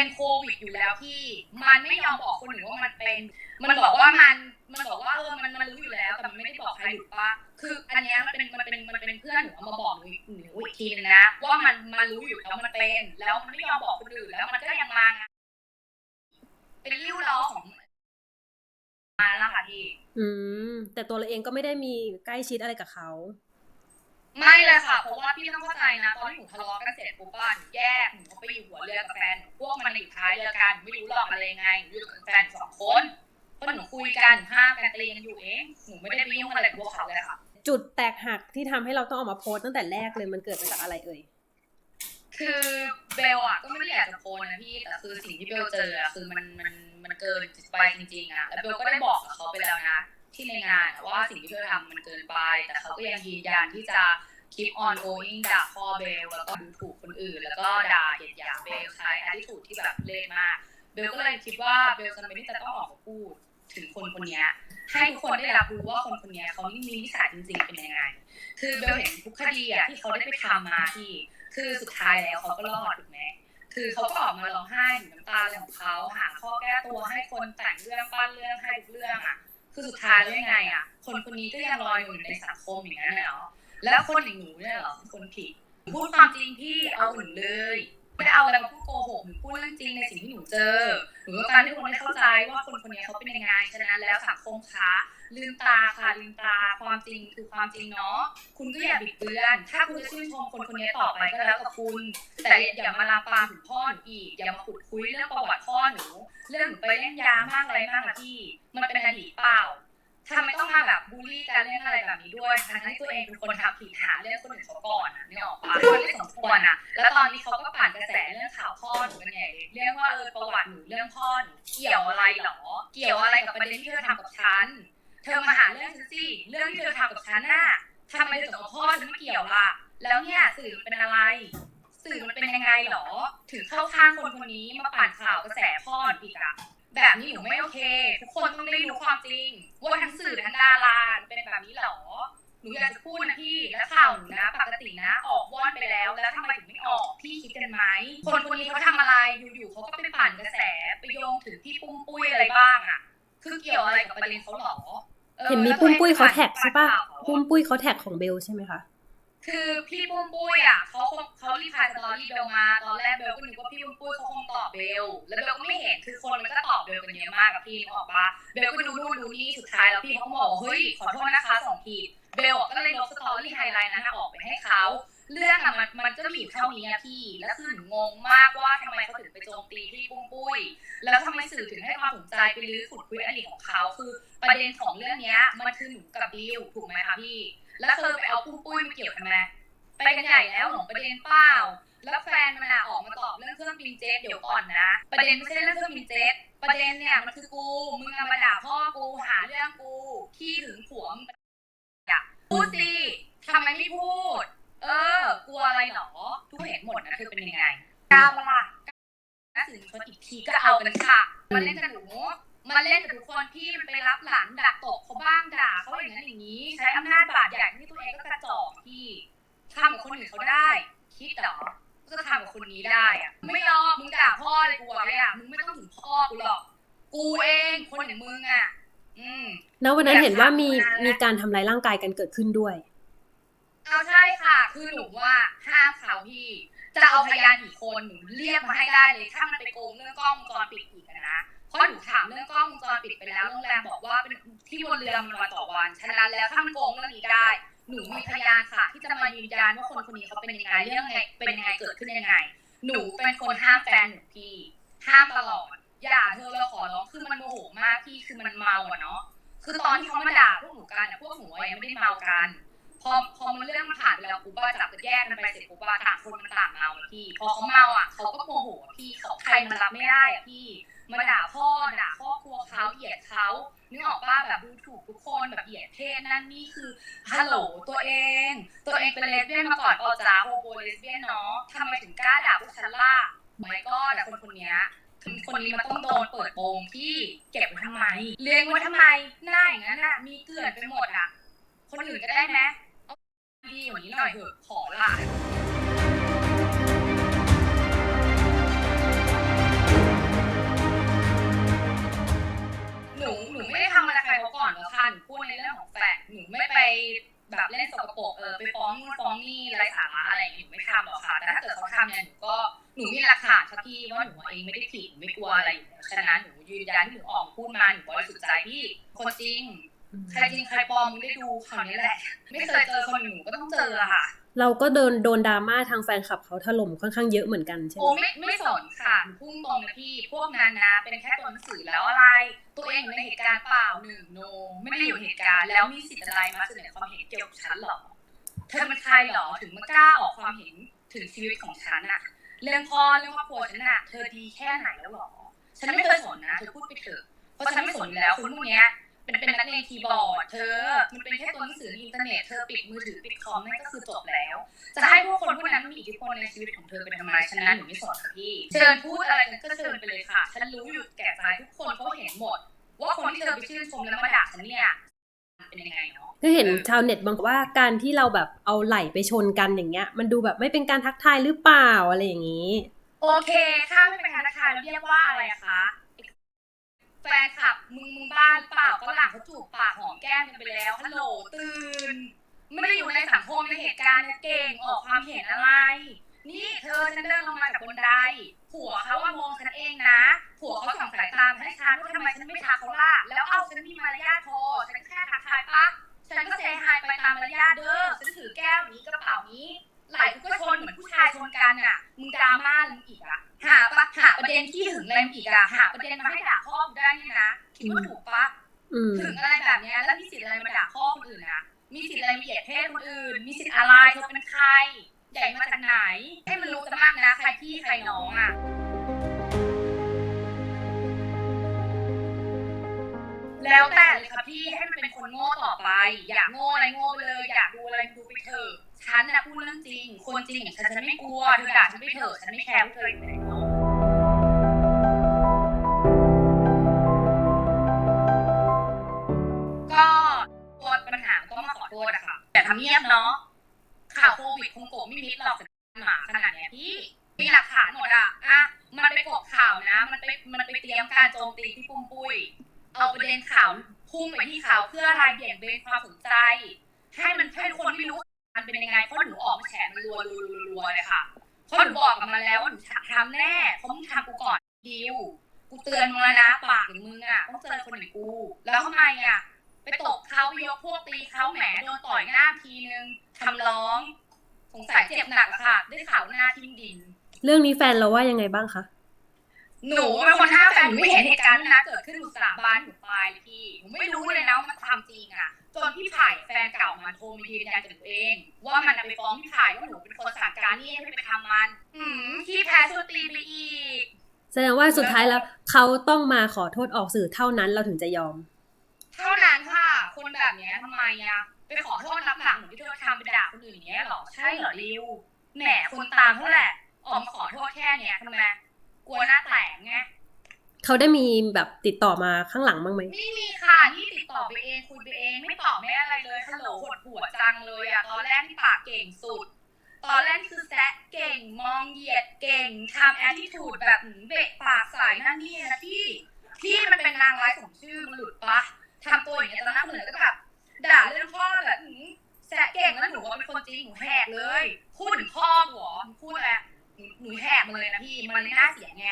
็นโควิดอยู่แล้วพี่ มันไม่ยอมบอกคนอื่นว่ามันเป็น มันบอกว่ามัน มันบอกว่าเออ มันมันรู้อยู่แล้วแต่มันไม่ได้บอกใครหรือปะคืออันเนี้ยมันเป็นมันเป็นมันเป็นเพื่อนหนูเอามาบอกหนูอีกหนูอีกทีนึงนะว่ามันมันรู้อยู่แล้วมันเป็น แล้วมันไม่ยอมบอกคนอื่นแล้วมันก็ยังมาเป็นริ้วล้อของมาแล้วค่ะพี่ อืม แต่ตัวเราเองก็ไม่ได้มีใกล้ชิดอะไรกับเขา ไม่เลยค่ะเพราะว่าพี่ต้องเข้าใจนะตอนที่หนูทะเลาะกันเสร็จปุ๊บอะหนูแยกหนูไปอยู่หัวเรือกับแฟนหนูพวกมันอยู่ท้ายเรือกันหนูไม่รู้หรอกอะไรยังไงหนูอยู่กับแฟนสองคนเพราะหนูคุยกันห้ามกันตีกันอยู่เองหนูไม่ได้ไปยุ่งอะไรกับพวกเขาเลยค่ะ จุดแตกหักที่ทำให้เราต้องออกมาโพสต์ตั้งแต่แรกเลยมันเกิดมาจากอะไรเอ่ยคือเบลอะก็ไม่ได้อยากจะโพสต์นะพี่แต่คือสิ่งที่เบลเจออะคือมันมันมันเกินไปจริงๆอะแล้วเบลก็ได้บอกกับเขาไปแล้วนะ ที่ในงานอะว่าสิ่งที่เบลทำมันเกินไป แต่เขาก็ยังยืนยันที่จะ keep on going ด่าพ่อเบลแล้วก็ดูถูกคนอื่น แล้วก็ด่าเหยียดหยามเบลใช้ attitude ที่แบบเละมาก เบลก็เลยคิดว่าเบลจำเป็นที่จะต้องออกมาพูดถึงคนคนนี้ให้ทุกคนได้รับรู้ว่าคนคนนี้เขานี่มีนิสัยจริงๆเป็นยังไง คือเบลเห็นทุกคดีอะที่เขาได้ไปทำมาที่ คือสุดท้ายแล้วเขาก็รอดถูกไหมคือเขาก็ออกมาร้องไห้ถึงน้ำตาเลยของเขาหาข้อแก้ตัวให้คนแต่งเรื่องปั้นเรื่องให้ทุกเรื่องอะ คือสุดท้ายแล้วยังไงอะ คนคนนี้ก็ยังลอยอยู่ในสังคมอย่างนั้นเหรอ แล้วคนอย่างหนูเนี่ยเหรอคนผิดพูดความจริงพี่เอาหนูเลยไม่ได้เอาอะไรมาพูดโกหกหนูพูดเรื่องจริงในสิ่งที่หนูเจอหนูต้องการให้คนได้เข้าใจว่าคนคนนี้เขาเป็นยังไงฉะนั้นแล้วสังคมคะลืมตาค่ะลืมตาความจริงคือความจริงเนาะคุณก็อย่าบิดเบือน ถ้าคุณจะชื่นชมคนคนนี้ต่อไปก็แล้วแต่คุณ แต่อย่ามาลามปามถึงพ่อหนูอีกอย่ามาขุดคุยเรื่องประวัติพ่อหนู เรื่องหนูไปเล่นยามากอะไรมากอะพี่ มันเป็นอดีตเปล่า ทำไมต้องมาแบบบูลลี่กันเรื่องอะไรแบบนี้ด้วยทั้งที่ตัวเองเป็นคนทำผิดหาเรื่องคนอื่นเขาก่อนอะนี่ออกปะมันไม่สมควรอะ แล้วตอนนี้เขาก็ผ่านกระแสเรื่องข่าวพ่อหนูกันใหญ่เรื่องว่าเออประวัติหนูเรื่องพ่อหนูเกี่ยวอะไรหรอ เกี่ยวอะไรกับประเด็นที่เธอทำกับฉัน เธอมาหาเรื่องฉันสิเรื่องที่เธอทำกับฉันน่ะทำไมถึงเอาพ่อฉันไมาเกี่ยวล่ะ แล้วเนี่ยสื่อเป็นอะไร สื่อมันเป็นยังไงหรอ ถึงเข้าข้างคนคนนี้มาปั่นข่าวกระแสพ่ออีกอะ แบบนี้หนูไม่โอเค ทุกคนต้องได้รู้ความจริง ว่าทั้งสื่อทั้งดาราเป็นแบบนี้หรอ หนูอยากจะพูดนะพี่และข่าวหนูนะ ปกตินะ ออกว่อนไปแล้ว แล้วทำไมถึงไม่ออก พี่คิดกันไหม คนคนนี้เขาทำอะไร อยู่ๆเขาก็ไปปั่นกระแส ไปโยงถึงพี่ปุ้มปุ้ยอะไรบ้างอะคือเกี่ยวอะไรกับประเด็นเขาหรอออเห็นมีปุ้มปุ้ยเขาแท็กใช่ปะปั่นข่าวเขาปุ้มปุ้ยเขาแท็กของเบลใช่ไหมคะ คือพี่ปุ้มปุ้ยอะเขาคงเขารีพลายสตอรี่เบลมาตอนแรกเบลก็นึกว่าพี่ปุ้มปุ้ยเขาคงตอบเบลแล้วเบลก็ไม่เห็นคือคนมันก็ตอบเบลกันเยอะมากกับพี่นึกออกปะเบลก็ดูนู่นดูนี่สุดท้ายแล้วพี่เขาบอกเฮ้ยขอโทษนะคะส่งผิดเบลก็เลยลบสตอรี่ไฮไลท์นั้นออกไปให้เขาเรื่องอะมันมันก็มีอยู่เท่านี้อะพี่แล้วคือหนูงงมากว่าทำไมเขาถึงไปโจมตีพี่ปุ้มปุ้ย แล้วทำไมสื่อถึงให้ความสนใจไปลื้อขุดคุยอดีตของเขาคือประเด็นของเรื่องเนี้ยมันคือหนูกับดิวถูกไหมคะพี่ แล้วเธอไปเอาปุ้มปุ้ยมาเกี่ยวกันไหมไปกันใหญ่แล้วหลงประเด็นเปล่า แล้วแฟนมันอะออกมาตอบเรื่องเครื่องบินเจ็ตเดี๋ยวก่อนนะ ประเด็นไม่ใช่เรื่องเครื่องบินเจ็ตประเด็นเนี่ยมันคือกู มึงมาด่าพ่อกูหาเรื่องกูขี้หึงผัวมึงอยากพูดสิทำไมไม่พูด เออ กลัวอะไรหรอ ทุกเห็นหมดนะคือเป็นยังไงกล้ามาละน่าสื่อชนอีกทีก็เอากันค่ะมันเล่นกับหนูมันเล่นกับทุกคนพี่มันไปรับหลังดักตบเขาบ้างด อย่างนั้นอย่างนี้ ใช้อำนาจบาดใหญ่ที่ตัวเองก็กระจอกพี่ทำกับคนอื่นเขาได้ คิดเหรอก็จะทำกับคนนี้ได้อะไม่ยอมมึงด่าพ่อเลยกูไว้อะมึงไม่ต้องถึงพ่อกูหรอกกูเองคนอย่างมึงอะอืมแล้ววันนั้นเห็นว่ามีอยากถามมีการทำร้ายร่างกายกันเกิดขึ้นด้วยเอาใช่ค่ะ คือหนูว่าห้ามเขาพี่ จะเอาพยานกี่คนหนูเรียกมาให้ได้เลย ถ้ามันไปโกงเรื่องกล้องวงจรปิดอีกอะนะ เพราะหนูถามเรื่องกล้องวงจรปิดไปแล้วโรงแรมบอกว่าเป็นที่บนเรือมันวันต่อวัน ฉะนั้นแล้วถ้ามันโกงเรื่องนี้ได้ หนูมีพยานค่ะ ที่จะมายืนยันว่าคนคนนี้เขาเป็นยังไงเรื่องไงเป็นยังไงเกิดขึ้นยังไง หนูเป็นคนห้ามแฟนหนูพี่ ห้ามตลอด อย่าเธอเราขอร้องคือมันโมโหมากพี่คือมันเมาอะเนาะคือตอนที่เขามาด่าพวกหนูกันอะพวกหนูยังไม่ได้เมากันพอพอมันเรื่องมันผ่านไปแล้วปุ๊บว่าจับกันแยกกันไปเสร็จปุ๊บว่าต่างคนมันต่างเมาพี่ พอเขาเมาอะเขาก็โมโหพี่เขาใครมันรับไม่ได้อะพี่ มาด่าพ่อด่าครอบครัวเขาเหยียดเขานึกออกป่ะแบบดูถูกทุกคนแบบเหยียดเพศนั่นนี่คือฮัลโหลตัวเอง ตัวเองเป็นเลสเบี้ยนมาก่อนปอจ้าโฮโบเลสเบี้ยนเนาะทำไมถึงกล้าด่าพวกฉันล่ะไม่ก็แต่คนคนเนี้ยถึงคนนี้มันต้องโดนเปิดโปงพี่เก็บไว้ทำไมเลี้ยงไว้ทำไมหน้าอย่างนั้นอะมีเกลื่อนไปหมดอะคนอื่นก็ได้ไหมเอาดีกว่านี้หน่อยเถอะขอละ อนค่ะหนูพูดในเรื่องของแฟกหนูไม่ไปแบบเล่นสกปรกเออไปฟ้องนู่นฟ้องนี่ไรสาระอะไรหนูไม่ทำหรอกค่ะแต่ถ้าเกิดเขาทำเนี่ยหนูก็หนูมีหลักฐานชัดพี่ว่าหนูเองไม่ได้ผิดหนูไม่กลัวอะไรฉะนั้นหนูยืนยันหนูออกพูดมาหนูบริสุทธิ์ใจพี่คนจริงใครจริงใครปลอมมึงได้ดูคราวนี้แหละ ไม่เคยเจอคนหนูก็ต้องเจอค่ะ เราก็โดนโดนดราม่าทางแฟนคลับเขาถล่มค่อนข้างเยอะเหมือนกันใช่ไหมโอ้ไม่ไม่สนค่ะพุ่งตรงนะพี่พวกนั้นนะเป็นแค่ตัวหนังสือแล้วอะไร ตัวเองอยู่ในเหตุการณ์เปล่าหนึ่งโน ไม่ได้อยู่เหตุการณ์แล้วมีสิทธิ์อะไรมาเสนอความเห็นเกี่ยวกับฉันหรอเธอเป็นใครหรอถึงมากล้าออกความเห็นถึงชีวิตของฉันอะเรื่องพ่อเรื่องครอบครัวฉันอะเธอดีแค่ไหนแล้วหรอฉันไม่เคยสนนะเธอพูดไปเถอะเพราะฉันไม่สนแล้วคนพวกเนี้ย เป็นเป็นนักเรียนคีย์บอร์ด เธอ มันเป็นแค่ตัวหนังสือในอินเทอร์เน็ต เธอปิดมือถือปิดคอมนั่นก็คือจบแล้ว จะให้พวกคนพวกนั้นมีอิทธิพลในชีวิตของเธอเป็นทำไมฉะนั้นหนูไม่สนค่ะพี่ เชิญพูดอะไรกันก็เชิญไปเลยค่ะ ฉันรู้อยู่แก่ใจทุกคนเขาเห็นหมด ว่าคนที่เธอไปชื่นชมแล้วมาด่าฉันเนี่ยเป็นยังไงเนาะก็เห็นชาวเน็ตบางคนว่าการที่เราแบบเอาไหล่ไปชนกันอย่างเงี้ย มันดูแบบไม่เป็นการทักทายหรือเปล่าอะไรอย่างนี้ โอเคถ้าไม่เป็นการทักทายเราเรียกว่าอะไรอะคะ แฟนคลับมึงมึงบ้าหรือเปล่าฝรั่งเขาจูบปากหอมแก้มกันไปแล้วฮัลโหลตื่น ไม่ได้อยู่ในสังคมในเหตุการณ์เก่งออกความเห็นอะไร นี่เธอฉันเดินลงมาจากบนไดผัวเขาว่ามองฉันเองนะ ผัวเขาส่องสายตามให้ฉันว่าทำไมฉันไม่ทักเขาล่ะแล้วเอาฉันมีมารยาทพอฉันแค่ทักทายปะฉันก็เซฮายไปตามมารยาทเด้อฉันถือแก้วนี้กระเป๋านี้ ไหลกูก็ชนเหมือนผู้ชายชนกันอะมึงดราม่าอะไรอีกอะหาปะหาประเด็นที่ถึงอะไรอีกอะหาประเด็นมาให้ด่าพ่อกูได้เนี่ยนะคิดว่าถูกปะอืมถึงอะไรแบบเนี้ยแล้วมีสิทธิ์อะไรมาด่าพ่อคนอื่นอะมีสิทธิ์อะไรมาเหยียดเพศคนอื่น มีสิทธิ์อะไรเธอเป็นใครใหญ่มาจากไหน ให้มันรู้กันบ้างนะใครพี่ใครน้องอะแล้วแต่เลยค่ะพี่ให้มันเป็นคนโง่ต่อไป อยากโง่อะไรโง่ไปเลย อยากดูอะไรดูไปเถอะ ฉันนะพูดเรื่องจริง คนจริงอย่างฉันฉันไม่กลัวเธอด่าฉันไปเถอะฉันไม่แคร์ว่าเธออยู่ไหนเนาะก็ตัวปัญหาก็มาขอโทษอะค่ะ แต่ทำเงียบเนาะข่าวโควิดคงโกบไม่มิดหรอกหมาขนาดเนี้ยพี่มีหลักฐานหมดอะอะมันไปกบข่าวนะ มันไปมันไปเตรียมการโจมตีที่ปุ้มปุ้ยเอาประเด็นข่าวพุ่งไปที่ข่าวเพื่ออะไรเบี่ยงเบนความสนใจให้มันให้คนไม่รู้ มันเป็นยังไงเพราะหนูออกมาแฉมันรัวรัวรัวเลยค่ะเพราะหนูบอกกับมันแล้วว่าหนูทำแน่เพราะมึงทำกูก่อนดิวกูเตือนมึงแล้วนะปากอย่างมึงอะต้องเจอคนอย่างกู แล้วทำไมอะไปตบเขาไปยกพวกตีเขาแหมโดนต่อยหน้าทีนึงทำร้องสงสัยเจ็บหนักค่ะได้ข่าวหน้าทิ่มดิน เรื่องนี้แฟนเราว่ายังไงบ้างคะ หนูเป็นคนห้ามแฟนหนูไม่เห็นเหตุการณ์นั้นนะเกิดขึ้นหนูสาบานหนูตายเลยพี่หนูไม่รู้เลยนะว่ามันความจริงอะ จนพี่ไผ่แฟนเก่ามันโทรมายืนยันกับหนูเอง ว่ามันน่ะไปฟ้องพี่ไผ่ว่าหนูเป็นคนสั่งการนี่ให้ไปทำมันอืมพี่แพ้สุดตีไปอีก แสดงว่าสุดท้ายแล้วเขาต้องมาขอโทษออกสื่อเท่านั้นเราถึงจะยอม เท่านั้นค่ะ คนแบบเนี้ยทำไมอะไปขอโทษรับหลังเหมือนที่เธอทำไปด่าคนอื่นอย่างเงี้ยเหรอใช่เหรอริวแหมคนตามเท่าแหละออกมาขอโทษแค่เนี้ยทำไมก ลัวหน้าแตกไงเขาได้มีแบบติดต่อมาข้างหลังบ้างไหมไม่มีค่ะนี่ติดต่อไปเองคุยไปเองไม่ตอบไม่อะไรเลยฮัลโหลหดหัวจังเลยอะตอนแรกที่ปากเก่งสุด ตอนแรกคือแซะเก่งมองเหยียดเก่งทำแอ t ทิทูดแบบหืมเบะปากใส่นั่นนี่นะพี่พี่มันเป็นนางร้ายสมชื่อมันหลุดปะทำตัวอย่างเงี้ยตอนหน้าเหมือนก็แบบด่าเรื่องพ่อแบบหืมแซะเก่งแล้วหนูว่าเป็นคนจริงหนูแหกเลยพูดถึงพ่อหนูเหรอหนูพูดอะไร หนูหนูแหกมาเลยนะพี่ มันไม่น่าเสียไง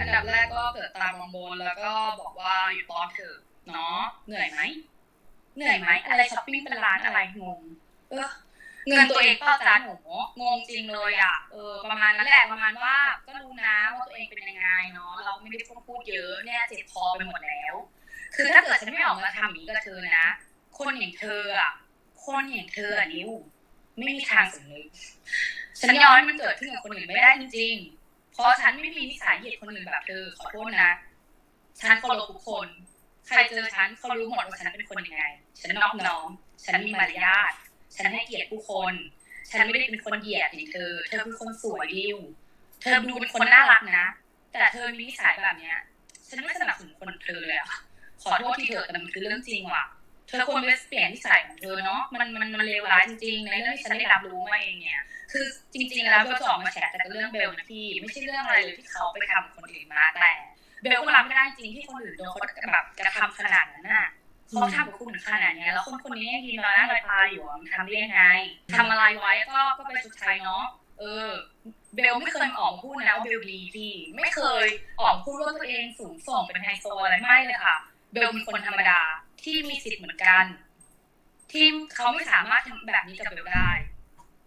อันดับแรกก็เกิดตามองบนแล้วก็บอกว่าหยุดตอนเถอะเนาะเหนื่อยไหมเหนื่อยไหมอะไรช้อปปิ้งเป็นร้านอะไรงงเออ เงินตัวเองเป้าจ้าหนูงงจริงเลยอะเออประมาณนั้นแหละประมาณว่าก็รู้นะว่าตัวเองเป็นยังไงเนาะเราไม่ได้พูดพูดเยอะเนี่ยเจ็บคอไปหมดแล้ว คือถ้าเกิดฉันไม่ออกมาทำอย่างนี้กับเธอนะ คนอย่างเธออะคนอย่างเธออะนิ้วไม่มีทางสำนึกฉันยอมมันเกิดขึ้นกับคนอื่นไม่ได้จริงๆเพราะฉันไม่มีนิสัยเหยียดคนอื่นแบบเธอขอโทษนะฉันเคารพทุกคน ใครเจอฉันเขารู้หมดว่าฉันเป็นคนยังไง ฉันนอบน้อม ฉันมีมารยาท ฉันให้เกียรติผู้คน ฉันไม่ได้เป็นคนเหยียดอย่างเธอ เธอเป็นคนสวยดิว เธอดูเป็นคนน่ารักนะ แต่เธอมีนิสัยแบบเนี้ย ฉันไม่สนับสนุนคนเธอเลยอะขอโทษที่เธอแต่มันคือเรื่องจริงว่ะ เธอควรไปเปลี่ยนนิสัยของเธอเนาะ มันมันมันเลวร้ายจริงๆ ในเรื่องที่ฉันได้รับรู้มาเองเนี่ย คือจริง ๆ แล้วเบลจะออกมาแฉแต่กับเรื่องเบลนะพี่ ไม่ใช่เรื่องอะไรเลยที่เขาไปทำคนอื่นมาแต่ เบลก็รับไม่ได้จริงที่คนอื่นโดนเขาแบบกระทำขนาดนั้นน่ะ เขาทำกับคุณถึงขนาดเนี้ยแล้วคนคนนี้ยังยืนรอหน้าลอยตาอยู่อะมันทำได้ยังไงทำอะไรไว้ก็ก็ไปชดใช้เนาะเออ เบลไม่เคยออกพูดนะว่าเบลดีพี่ไม่เคยออกพูดว่าตัวเองสูงส่งเป็นไฮโซอะไรไม่เลยค่ะ เบลเป็นคนธรรมดาที่มีสิทธิ์เหมือนกัน ที่เขาไม่สามารถทำแบบนี้กับเบลได้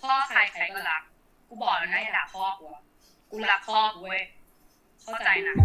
พ่อใครใครก็รัก กูบอกแล้วนะอย่าด่าพ่อกูอะกูรักพ่อกูเว้ยเข้าใจนะ